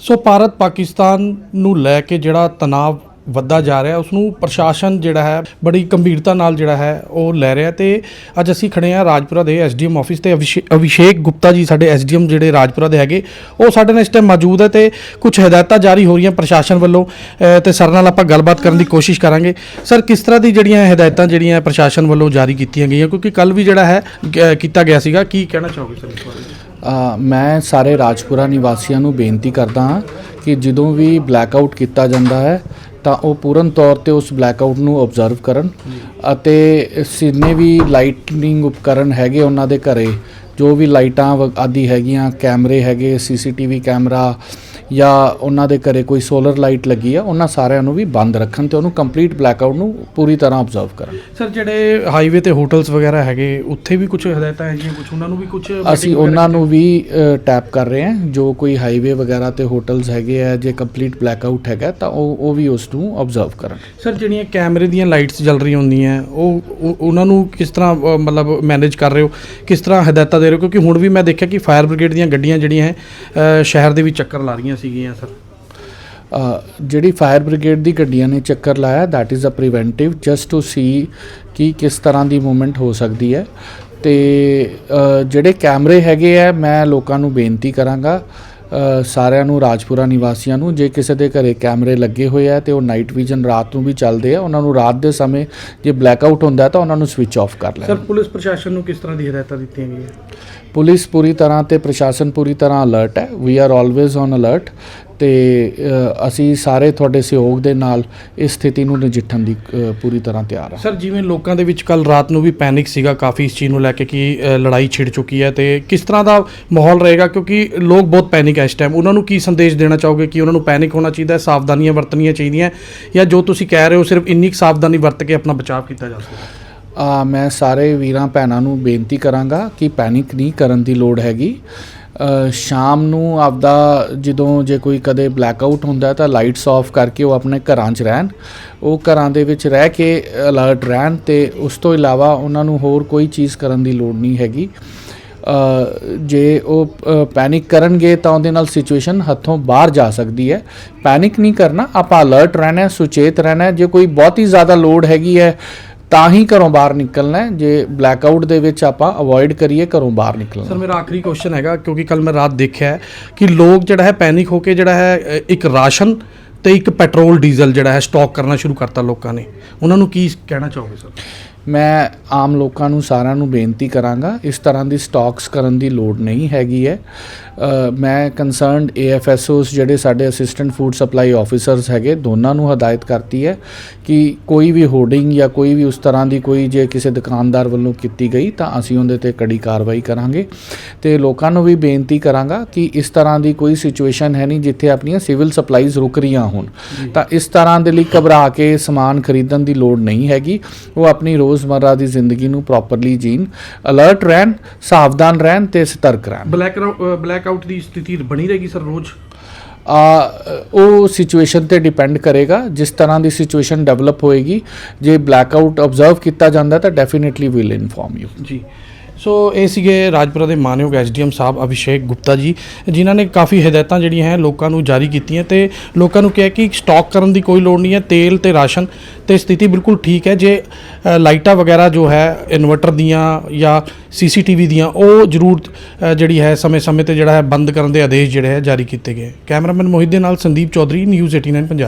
ਸੋ ਭਾਰਤ ਪਾਕਿਸਤਾਨ ਨੂੰ ਲੈ ਕੇ ਜਿਹੜਾ ਤਣਾਅ ਵੱਧਦਾ ਜਾ ਰਿਹਾ ਉਸ ਨੂੰ ਪ੍ਰਸ਼ਾਸਨ ਜਿਹੜਾ ਹੈ ਬੜੀ ਗੰਭੀਰਤਾ ਨਾਲ ਜਿਹੜਾ ਹੈ ਉਹ ਲੈ ਰਿਹਾ ਤੇ ਅੱਜ ਅਸੀਂ ਖੜੇ ਆ ਰਾਜਪੁਰਾ ਦੇ ਐਸਡੀਐਮ ਆਫਿਸ ਤੇ ਅਭਿਸ਼ੇ- ਅਭਿਸ਼ੇਕ ਗੁਪਤਾ ਜੀ ਸਾਡੇ ਐਸਡੀਐਮ ਜਿਹੜੇ ਰਾਜਪੁਰਾ ਦੇ ਹੈਗੇ ਉਹ ਸਾਡੇ ਨਾਲ ਇਸ ਟਾਈਮ ਮੌਜੂਦ ਹੈ ਤੇ ਕੁਝ ਹਦਾਇਤਾਂ ਜਾਰੀ ਹੋ ਰਹੀਆਂ ਪ੍ਰਸ਼ਾਸਨ ਵੱਲੋਂ ਅ, ਤੇ ਸਰ ਨਾਲ ਆਪਾਂ ਗੱਲਬਾਤ ਕਰਨ ਦੀ ਕੋਸ਼ਿਸ਼ ਕਰਾਂਗੇ। ਸਰ ਕਿਸ ਤਰ੍ਹਾਂ ਦੀ ਜਿਹੜੀਆਂ ਹਦਾਇਤਾਂ ਜਿਹੜੀਆਂ ਪ੍ਰਸ਼ਾਸਨ ਵੱਲੋਂ ਜਾਰੀ ਕੀਤੀਆਂ ਗਈਆਂ? ਕਿਉਂਕਿ ਕੱਲ ਵੀ ਜਿਹੜਾ ਹੈ ਕੀਤਾ ਗਿਆ ਸੀਗਾ ਕੀ ਕਹਿਣਾ ਚਾਹੋਗੇ ਸਰ ਇਸ ਬਾਰੇ? ਮੈਂ ਸਾਰੇ ਰਾਜਪੁਰਾ ਨਿਵਾਸੀਆਂ ਨੂੰ ਬੇਨਤੀ ਕਰਦਾ ਹਾਂ ਕਿ ਜਦੋਂ ਵੀ ਬਲੈਕਆਊਟ ਕੀਤਾ ਜਾਂਦਾ ਹੈ, ਤਾਂ ਉਹ ਪੂਰਨ ਤੌਰ ਤੇ ਉਸ ਬਲੈਕਆਊਟ ਨੂੰ ਆਬਜ਼ਰਵ ਕਰਨ ਅਤੇ ਜਿੰਨੇ ਵੀ ਲਾਈਟਨਿੰਗ ਉਪਕਰਨ ਹੈਗੇ ਉਹਨਾਂ ਦੇ ਘਰੇ, ਜੋ ਵੀ ਲਾਈਟਾਂ ਵ- ਆਦਿ ਹੈਗੀਆਂ, ਕੈਮਰੇ ਹੈਗੇ ਸੀਸੀਟੀਵੀ ਕੈਮਰਾ ਜਾਂ ਉਹਨਾਂ ਦੇ ਘਰੇ ਕੋਈ ਸੋਲਰ ਲਾਈਟ ਲੱਗੀ ਆ ਉਹਨਾਂ ਸਾਰਿਆਂ ਨੂੰ ਵੀ ਬੰਦ ਰੱਖਣ ਤੇ ਉਹਨੂੰ ਕੰਪਲੀਟ ਬਲੈਕਆਊਟ ਨੂੰ ਪੂਰੀ ਤਰ੍ਹਾਂ ਆਬਜ਼ਰਵ ਕਰਨ। ਸਰ ਜਿਹੜੇ ਹਾਈਵੇ ਤੇ ਹੋਟਲਸ ਵਗੈਰਾ ਹੈਗੇ ਉੱਥੇ ਵੀ ਕੁਝ ਹਦਾਇਤਾਂ ਹੈਗੀਆਂ ਕੁਝ ਉਹਨਾਂ ਨੂੰ ਵੀ ਕੁਝ ਅਸੀਂ ਉਹਨਾਂ ਨੂੰ ਵੀ ਟੈਪ ਕਰ ਰਹੇ ਹਾਂ। ਜੋ ਕੋਈ ਹਾਈਵੇ ਵਗੈਰਾ ਤੇ ਹੋਟਲਸ ਹੈਗੇ ਆ ਜੇ ਕੰਪਲੀਟ ਬਲੈਕਆਊਟ ਹੈਗਾ ਤਾਂ ਉਹ ਉਹ ਵੀ ਉਸ ਨੂੰ ਆਬਜ਼ਰਵ ਕਰਨ। ਸਰ ਜਿਹੜੀਆਂ ਕੈਮਰੇ ਦੀਆਂ ਲਾਈਟਸ ਜਲ ਰਹੀਆਂ ਹੁੰਦੀਆਂ ਉਹ ਉਹ- ਉਹਨਾਂ ਨੂੰ ਕਿਸ ਤਰ੍ਹਾਂ ਮਤਲਬ ਮੈਨੇਜ ਕਰ ਰਹੇ ਹੋ? ਕਿਸ ਤਰ੍ਹਾਂ ਹਦਾਇਤਾਂ ਦੇ ਰਹੇ ਹੋ? ਕਿਉਂਕਿ ਹੁਣ ਵੀ ਮੈਂ ਦੇਖਿਆ ਕਿ ਫਾਇਰ ਬ੍ਰਿਗੇਡ ਦੀਆਂ ਗੱਡੀਆਂ ਜਿਹੜੀਆਂ ਹੈ ਸ਼ਹਿਰ ਦੇ ਵਿੱਚ ਚੱਕਰ ਲਾ ਰਹੀਆਂ ਸੀਗੀਆਂ ਸਰ? ਜਿਹੜੀ ਫਾਇਰ ਬ੍ਰਿਗੇਡ ਦੀ ਗੱਡੀਆਂ ਨੇ ਚੱਕਰ ਲਾਇਆ, that is a preventive just to see ਕਿ ਕਿਸ ਤਰ੍ਹਾਂ ਦੀ ਮੂਵਮੈਂਟ ਹੋ ਸਕਦੀ ਹੈ। ਤੇ ਜਿਹੜੇ ਕੈਮਰੇ ਹੈਗੇ ਆ, ਮੈਂ ਲੋਕਾਂ ਨੂੰ ਬੇਨਤੀ ਕਰਾਂਗਾ ਸਾਰਿਆਂ ਨੂੰ ਰਾਜਪੁਰਾ ਨਿਵਾਸੀਆਂ ਨੂੰ ਜੇ ਕਿਸੇ ਦੇ ਘਰੇ ਕੈਮਰੇ ਲੱਗੇ ਹੋਏ ਆ ਤੇ ਉਹ ਨਾਈਟ ਵਿਜ਼ਨ ਰਾਤ ਨੂੰ ਵੀ ਚੱਲਦੇ ਆ ਉਹਨਾਂ ਨੂੰ ਰਾਤ ਦੇ ਸਮੇਂ ਜੇ ਬਲੈਕਆਊਟ ਹੁੰਦਾ ਹੈ ਤਾਂ ਉਹਨਾਂ ਨੂੰ ਸਵਿਚ ਆਫ ਕਰ ਲੈਣ। ਸਰ ਪੁਲਿਸ ਪ੍ਰਸ਼ਾਸਨ ਨੂੰ ਕਿਸ ਤਰ੍ਹਾਂ ਦੀ ਹਦਾਇਤਾਂ ਦਿੱਤੀਆਂ ਗਈਆਂ? ਪੁਲਿਸ ਪੂਰੀ ਤਰ੍ਹਾਂ ਤੇ ਪ੍ਰਸ਼ਾਸਨ ਪੂਰੀ ਤਰ੍ਹਾਂ ਅਲਰਟ ਹੈ। We are always on alert ਤੇ ਅਸੀਂ ਸਾਰੇ ਤੁਹਾਡੇ ਸਹਿਯੋਗ ਦੇ ਨਾਲ ਇਸ ਸਥਿਤੀ ਨੂੰ ਨਜਿੱਠਣ ਦੀ ਪੂਰੀ ਤਰ੍ਹਾਂ ਤਿਆਰ ਹਾਂ। ਸਰ ਜਿਵੇਂ ਲੋਕਾਂ ਦੇ ਵਿੱਚ ਕੱਲ ਰਾਤ ਨੂੰ ਵੀ ਪੈਨਿਕ ਸੀਗਾ ਕਾਫੀ ਇਸ ਚੀਜ਼ ਨੂੰ ਲੈ ਕੇ ਕਿ ਲੜਾਈ ਛਿੜ ਚੁੱਕੀ ਹੈ ਤੇ ਕਿਸ ਤਰ੍ਹਾਂ ਦਾ ਮਾਹੌਲ ਰਹੇਗਾ? ਕਿਉਂਕਿ ਲੋਕ ਬਹੁਤ ਪੈਨਿਕ ਹੈ ਇਸ ਟਾਈਮ ਉਹਨਾਂ ਨੂੰ ਕੀ ਸੰਦੇਸ਼ ਦੇਣਾ ਚਾਹੋਗੇ ਕਿ ਉਹਨਾਂ ਨੂੰ ਪੈਨਿਕ ਹੋਣਾ ਚਾਹੀਦਾ ਹੈ ਸਾਵਧਾਨੀਆਂ ਵਰਤਣੀਆਂ ਚਾਹੀਦੀਆਂ ਜਾਂ ਜੋ ਤੁਸੀਂ ਕਹਿ ਰਹੇ ਹੋ ਸਿਰਫ ਇੰਨੀ ਕੁ ਸਾਵਧਾਨੀ ਵਰਤ ਕੇ ਆਪਣਾ ਬਚਾਅ ਕੀਤਾ ਜਾ ਸਕਦਾ ਆ ਮੈਂ ਸਾਰੇ ਵੀਰਾਂ ਭੈਣਾਂ ਨੂੰ ਬੇਨਤੀ ਕਰਾਂਗਾ ਕਿ ਪੈਨਿਕ ਨਹੀਂ ਕਰਨ ਦੀ ਲੋੜ ਹੈਗੀ। ਸ਼ਾਮ ਨੂੰ ਆਪਦਾ ਜਦੋਂ ਜੇ ਕੋਈ ਕਦੇ ਬਲੈਕ ਆਊਟ ਹੁੰਦਾ ਤਾਂ ਲਾਈਟਸ ਆਫ ਕਰਕੇ ਉਹ ਆਪਣੇ ਘਰਾਂ 'ਚ ਰਹਿਣ। ਉਹ ਘਰਾਂ ਦੇ ਵਿੱਚ ਰਹਿ ਕੇ ਅਲਰਟ ਰਹਿਣ ਤੇ ਉਸ ਤੋਂ ਇਲਾਵਾ ਉਹਨਾਂ ਨੂੰ ਹੋਰ ਕੋਈ ਚੀਜ਼ ਕਰਨ ਦੀ ਲੋੜ ਨਹੀਂ ਹੈਗੀ। ਜੇ ਉਹ ਪੈਨਿਕ ਕਰਨਗੇ ਤਾਂ ਉਹਦੇ ਨਾਲ ਸਿਚੁਏਸ਼ਨ ਹੱਥੋਂ ਬਾਹਰ ਜਾ ਸਕਦੀ ਹੈ। ਪੈਨਿਕ ਨਹੀਂ ਕਰਨਾ, ਆਪਾਂ ਅਲਰਟ ਰਹਿਣਾ, ਸੁਚੇਤ ਰਹਿਣਾ, ਜੇ ਕੋਈ ਬਹੁਤ ਹੀ ਜ਼ਿਆਦਾ ਲੋਡ ਹੈਗੀ ਹੈ ਤਾਂ ਹੀ ਘਰੋਂ ਬਾਹਰ ਨਿਕਲਣਾ ਹੈ। ਜੇ ਬਲੈਕਆਊਟ ਦੇ ਵਿੱਚ ਆਪਾਂ ਅਵੋਇਡ ਕਰੀਏ, ਘਰੋਂ ਬਾਹਰ ਨਿਕਲਣਾ। ਸਰ ਮੇਰਾ ਆਖਰੀ ਕੁਐਸਚਨ ਹੈਗਾ, ਕਿਉਂਕਿ ਕੱਲ ਮੈਂ ਰਾਤ ਦੇਖਿਆ ਹੈ ਕਿ ਲੋਕ ਜਿਹੜਾ ਹੈ ਪੈਨਿਕ ਹੋ ਕੇ ਜਿਹੜਾ ਹੈ ਇੱਕ ਰਾਸ਼ਨ ਤੇ ਇੱਕ ਪੈਟਰੋਲ ਡੀਜ਼ਲ ਜਿਹੜਾ ਹੈ ਸਟਾਕ ਕਰਨਾ ਸ਼ੁਰੂ ਕਰਤਾ ਲੋਕਾਂ ਨੇ। ਉਹਨਾਂ ਨੂੰ ਕੀ ਕਹਿਣਾ ਚਾਹੋਗੇ ਸਰ ਮੈਂ ਆਮ ਲੋਕਾਂ ਨੂੰ ਸਾਰਿਆਂ ਨੂੰ ਬੇਨਤੀ ਕਰਾਂਗਾ ਇਸ ਤਰ੍ਹਾਂ ਦੀ ਸਟਾਕਸ ਕਰਨ ਦੀ ਲੋੜ ਨਹੀਂ ਹੈਗੀ ਹੈ। ਮੈਂ ਕੰਸਰਨਡ ਏਐਫਐਸਓਸ ਜਿਹੜੇ ਸਾਡੇ ਅਸਿਸਟੈਂਟ ਫੂਡ ਸਪਲਾਈ ਆਫੀਸਰਸ ਹੈਗੇ ਦੋਨਾਂ ਨੂੰ ਹਦਾਇਤ ਕਰਤੀ ਹੈ ਕਿ ਕੋਈ ਵੀ ਹੋਰਡਿੰਗ ਜਾਂ ਕੋਈ ਵੀ ਉਸ ਤਰ੍ਹਾਂ ਦੀ ਕੋਈ ਜੇ ਕਿਸੇ ਦੁਕਾਨਦਾਰ ਵੱਲੋਂ ਕੀਤੀ ਗਈ ਤਾਂ ਅਸੀਂ ਉਹਦੇ ਤੇ ਕੜੀ ਕਾਰਵਾਈ ਕਰਾਂਗੇ। ਤੇ ਲੋਕਾਂ ਨੂੰ ਵੀ ਬੇਨਤੀ ਕਰਾਂਗਾ ਕਿ ਇਸ ਤਰ੍ਹਾਂ ਦੀ ਕੋਈ ਸਿਚੁਏਸ਼ਨ ਹੈ ਨਹੀਂ ਜਿੱਥੇ ਆਪਣੀਆਂ ਸਿਵਲ ਸਪਲਾਈਜ਼ ਰੁਕ ਰਹੀਆਂ ਹੋਣ। ਤਾਂ ਇਸ ਤਰ੍ਹਾਂ ਦੇ ਲਈ ਘਬਰਾ ਕੇ ਸਮਾਨ ਖਰੀਦਣ ਦੀ ਲੋੜ ਨਹੀਂ ਹੈਗੀ। ਉਹ ਆਪਣੀ ਰੋਜ਼ਮਰਰਾ ਦੀ ਜ਼ਿੰਦਗੀ ਨੂੰ ਪ੍ਰੋਪਰਲੀ ਜੀਣ ਅਲਰਟ ਰਹਿਣ ਸਾਵਧਾਨ ਰਹਿਣ ਤੇ ਸਤਰਕ ਰਹਿਣ। ਬਲੈਕ ਬਲੈਕਆਊਟ ਦੀ ਸਥਿਤੀ ਬਣੀ ਰਹੇਗੀ ਸਰ ਰੋਜ਼? ਆ ਉਹ ਸਿਚੁਏਸ਼ਨ ਤੇ ਡਿਪੈਂਡ ਕਰੇਗਾ ਜਿਸ ਤਰ੍ਹਾਂ ਦੀ ਸਿਚੁਏਸ਼ਨ ਡਿਵੈਲਪ ਹੋਏਗੀ। ਜੇ ਬਲੈਕਆਊਟ ਆਬਜ਼ਰਵ ਕੀਤਾ ਜਾਂਦਾ ਤਾਂ ਡੈਫੀਨਿਟਲੀ ਵਿਲ ਇਨਫੋਰਮ ਯੂ ਜੀ। ਸੋ ਇਹ ਸੀਗੇ ਰਾਜਪੁਰਾ ਦੇ ਮਾਨਯੋਗ ਐਸਡੀਐਮ ਸਾਹਿਬ ਅਭਿਸ਼ੇਕ ਗੁਪਤਾ ਜੀ, ਜਿਨ੍ਹਾਂ ਨੇ ਕਾਫੀ ਹਦਾਇਤਾਂ ਜਿਹੜੀਆਂ ਹੈ ਲੋਕਾਂ ਨੂੰ ਜਾਰੀ ਕੀਤੀਆਂ ਤੇ ਲੋਕਾਂ ਨੂੰ ਕਿਹਾ ਕਿ ਸਟਾਕ ਕਰਨ ਦੀ ਕੋਈ ਲੋੜ ਨਹੀਂ ਹੈ, ਤੇਲ ਤੇ ਰਾਸ਼ਨ ਤੇ ਸਥਿਤੀ ਬਿਲਕੁਲ ਠੀਕ ਹੈ। ਜੇ ਲਾਈਟਾਂ ਵਗੈਰਾ ਜੋ ਹੈ, ਇਨਵਰਟਰ ਦੀਆਂ ਜਾਂ ਸੀਸੀਟੀਵੀ ਦੀਆਂ, ਉਹ ਜ਼ਰੂਰ ਜਿਹੜੀ ਹੈ ਸਮੇਂ-ਸਮੇਂ ਤੇ ਜਿਹੜਾ ਹੈ ਬੰਦ ਕਰਨ ਦੇ ਆਦੇਸ਼ ਜਿਹੜੇ ਹੈ ਜਾਰੀ ਕੀਤੇ ਗਏ। ਕੈਮਰਾਮੈਨ ਮੋਹਿਤ ਦੇ ਨਾਲ ਸੰਦੀਪ ਚੌਧਰੀ, ਨਿਊਜ਼ 89 ਪੰਜਾਬ।